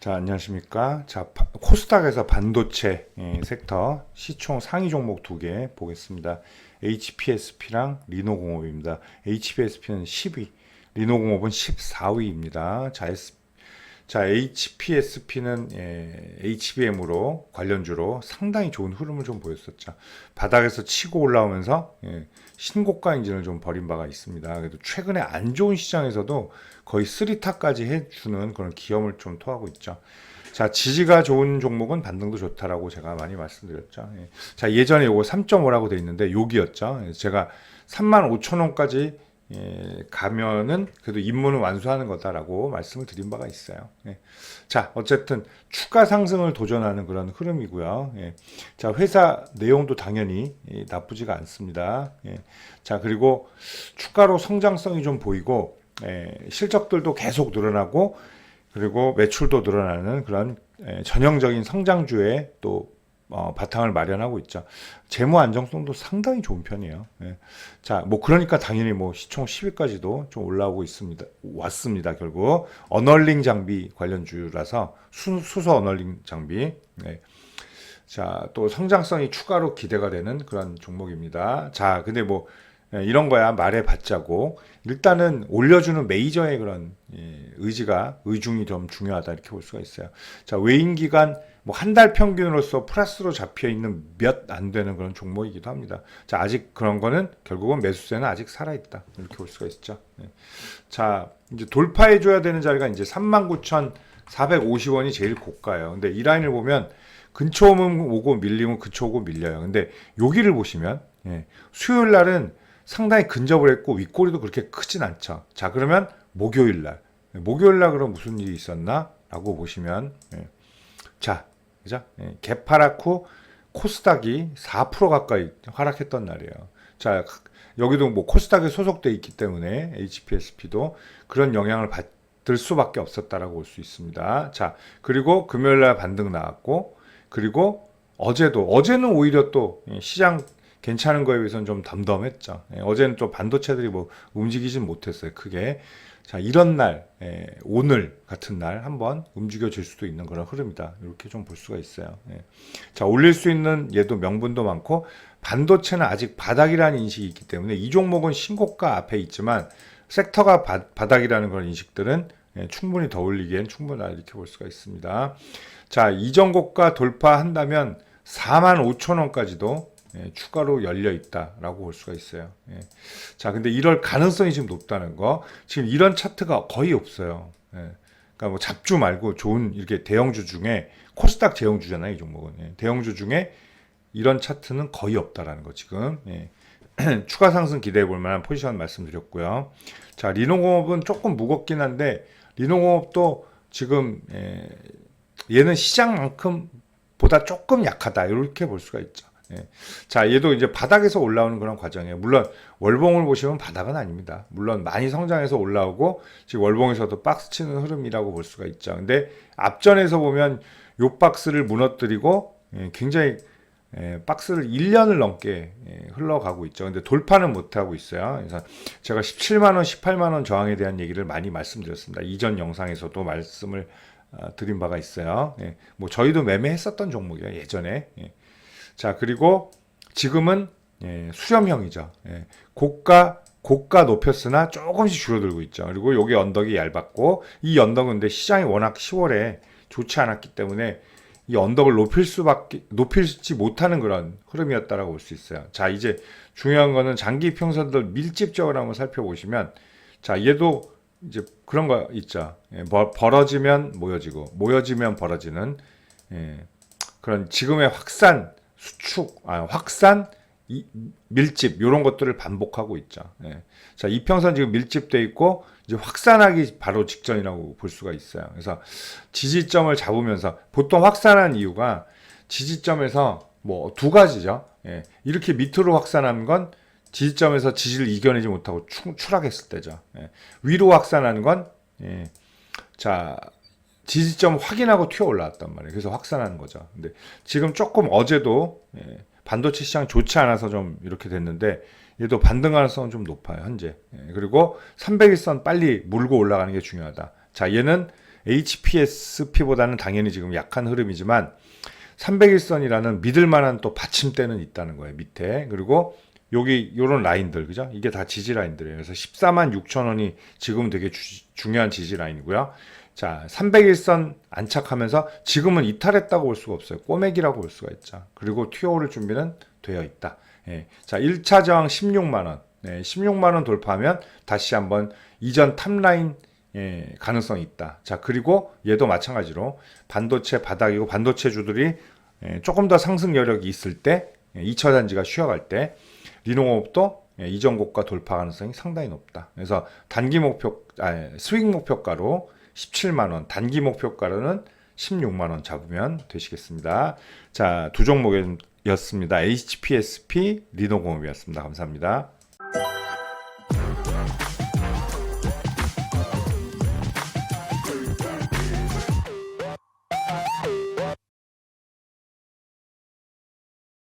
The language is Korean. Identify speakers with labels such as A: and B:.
A: 자, 안녕하십니까. 자, 바- 코스닥에서 반도체 예, 섹터 시총 상위 종목 두 개 보겠습니다. HPSP랑 리노공업입니다. HPSP는 10위, 리노공업은 14위입니다. 자, S- 자, HPSP는 예, HBM으로 관련주로 상당히 좋은 흐름을 좀 보였었죠. 바닥에서 치고 올라오면서 예, 신고가 인진을 좀 벌인 바가 있습니다. 그래도 최근에 안 좋은 시장에서도 거의 쓰리타까지 해주는 그런 기염을 좀 토하고 있죠. 자, 지지가 좋은 종목은 반등도 좋다라고 제가 많이 말씀드렸죠. 예. 자, 예전에 요거 3.5라고 돼 있는데 여기였죠. 예, 제가 3만 5천 원까지 예, 가면은 그래도 입문을 완수하는 거다라고 말씀을 드린 바가 있어요. 예. 자, 어쨌든 추가 상승을 도전하는 그런 흐름이고요. 예. 자, 회사 내용도 당연히 예, 나쁘지가 않습니다. 예. 자, 그리고 추가로 성장성이 좀 보이고 예, 실적들도 계속 늘어나고 그리고 매출도 늘어나는 그런 예, 전형적인 성장주의 또 어, 바탕을 마련하고 있죠. 재무 안정성도 상당히 좋은 편이에요. 예. 자, 뭐 그러니까 당연히 뭐 시총 10위까지도 좀 올라오고 있습니다. 왔습니다. 결국 어널링 장비 관련주라서 수, 수소 어널링 장비. 네. 자, 또 성장성이 추가로 기대가 되는 그런 종목입니다. 자, 근데 뭐 예, 이런 거야 말해 봤자고 일단은 올려주는 메이저의 그런 예, 의지가 의중이 좀 중요하다 이렇게 볼 수가 있어요. 자, 외인 기간 뭐 한 달 평균으로서 플러스로 잡혀 있는 몇 안 되는 그런 종목이기도 합니다. 자, 아직 그런 거는 결국은 매수세는 아직 살아 있다 이렇게 볼 수가 있죠. 예. 자, 이제 돌파해 줘야 되는 자리가 이제 39,450원이 제일 고가예요. 근데 이 라인을 보면 근처 오면 오고 밀리면 근처 오고 밀려요. 근데 여기를 보시면 예, 수요일 날은 상당히 근접을 했고 윗꼬리도 그렇게 크진 않죠. 자 그러면 목요일 날 목요일 날 그럼 무슨 일이 있었나라고 보시면 예. 자 그죠? 예, 개파랗고 코스닥이 4% 가까이 하락했던 날이에요. 자 여기도 뭐 코스닥에 소속돼 있기 때문에 HPSP도 그런 영향을 받을 수밖에 없었다라고 볼 수 있습니다. 자 그리고 금요일 날 반등 나왔고 그리고 어제도 어제는 오히려 또 예, 시장 괜찮은 거에 비해서는 좀 덤덤했죠. 예, 어제는 또 반도체들이 뭐 움직이진 못했어요. 크게. 자, 이런 날, 예, 오늘 같은 날 한번 움직여질 수도 있는 그런 흐름이다. 이렇게 좀 볼 수가 있어요. 예. 자, 올릴 수 있는 얘도 명분도 많고 반도체는 아직 바닥이라는 인식이 있기 때문에 이 종목은 신고가 앞에 있지만 섹터가 바, 바닥이라는 그런 인식들은 예, 충분히 더 올리기엔 충분하다 이렇게 볼 수가 있습니다. 자, 이전 고가 돌파한다면 4만 5천 원까지도 예, 추가로 열려 있다라고 볼 수가 있어요. 예. 자, 근데 이럴 가능성이 지금 높다는 거. 지금 이런 차트가 거의 없어요. 예. 그러니까 뭐 잡주 말고 좋은 이렇게 대형주 중에 코스닥 대형주잖아요, 이 종목은. 예. 대형주 중에 이런 차트는 거의 없다라는 거 지금. 예. 추가 상승 기대해 볼 만한 포지션 말씀드렸고요. 자, 리노공업은 조금 무겁긴 한데 리노공업도 지금 예, 얘는 시장만큼 보다 조금 약하다 이렇게 볼 수가 있죠. 예. 자, 얘도 이제 바닥에서 올라오는 그런 과정이에요. 물론 월봉을 보시면 바닥은 아닙니다. 물론 많이 성장해서 올라오고 지금 월봉에서도 박스 치는 흐름이라고 볼 수가 있죠. 근데 앞전에서 보면 요 박스를 무너뜨리고 예, 굉장히 예, 박스를 1년을 넘게 예, 흘러가고 있죠. 근데 돌파는 못 하고 있어요. 그래서 제가 17만 원, 18만 원 저항에 대한 얘기를 많이 말씀드렸습니다. 이전 영상에서도 말씀을 아, 드린 바가 있어요. 예, 뭐 저희도 매매했었던 종목이에요. 예전에. 예. 자, 그리고 지금은 예, 수렴형이죠. 예, 고가 고가 높였으나 조금씩 줄어들고 있죠. 그리고 여기 언덕이 얇았고 이 언덕은 근데 시장이 워낙 10월에 좋지 않았기 때문에 이 언덕을 높일 수밖에 높일지 못하는 그런 흐름이었다라고 볼 수 있어요. 자, 이제 중요한 거는 장기 평선들 밀집적으로 한번 살펴보시면 자, 얘도 이제 그런 거 있죠. 예, 버- 벌어지면 모여지고 모여지면 벌어지는 예, 그런 지금의 확산 수축, 아, 확산, 이, 밀집 이런 것들을 반복하고 있죠. 예. 자, 이평선 지금 밀집돼 있고 이제 확산하기 바로 직전이라고 볼 수가 있어요. 그래서 지지점을 잡으면서 보통 확산한 이유가 지지점에서 뭐 두 가지죠. 예. 이렇게 밑으로 확산하는 건 지지점에서 지지를 이겨내지 못하고 추, 추락했을 때죠. 예. 위로 확산하는 건 예. 자 지지점 확인하고 튀어 올라왔단 말이에요. 그래서 확산하는 거죠. 근데 지금 조금 어제도 예, 반도체 시장 좋지 않아서 좀 이렇게 됐는데 얘도 반등 가능성은 좀 높아요 현재. 예, 그리고 300일선 빨리 물고 올라가는 게 중요하다. 자 얘는 HPSP보다는 당연히 지금 약한 흐름이지만 301선이라는 믿을 만한 또 받침대는 있다는 거예요. 밑에. 그리고 여기 요런 라인들 그죠? 이게 다 지지 라인들이에요. 그래서 14만 6천 원이 지금 되게 주- 중요한 지지 라인이고요. 자, 301선 안착하면서 지금은 이탈했다고 볼 수가 없어요. 꼬맥이라고 볼 수가 있죠. 그리고 튀어오를 준비는 되어 있다. 예. 자, 1차 저항 16만 원. 네, 16만 원 돌파하면 다시 한번 이전 탑라인 예, 가능성이 있다. 자, 그리고 얘도 마찬가지로 반도체 바닥이고 반도체 주들이 예, 조금 더 상승 여력이 있을 때, 예, 2차 단지가 쉬어갈 때, 리노공업도 예, 이전 고가 돌파 가능성이 상당히 높다. 그래서 단기 목표, 아, 스윙 목표가로 17만 원, 단기 목표가로는 16만 원 잡으면 되시겠습니다. 자, 두 종목이었습니다. HPSP, 리노공업이었습니다. 감사합니다.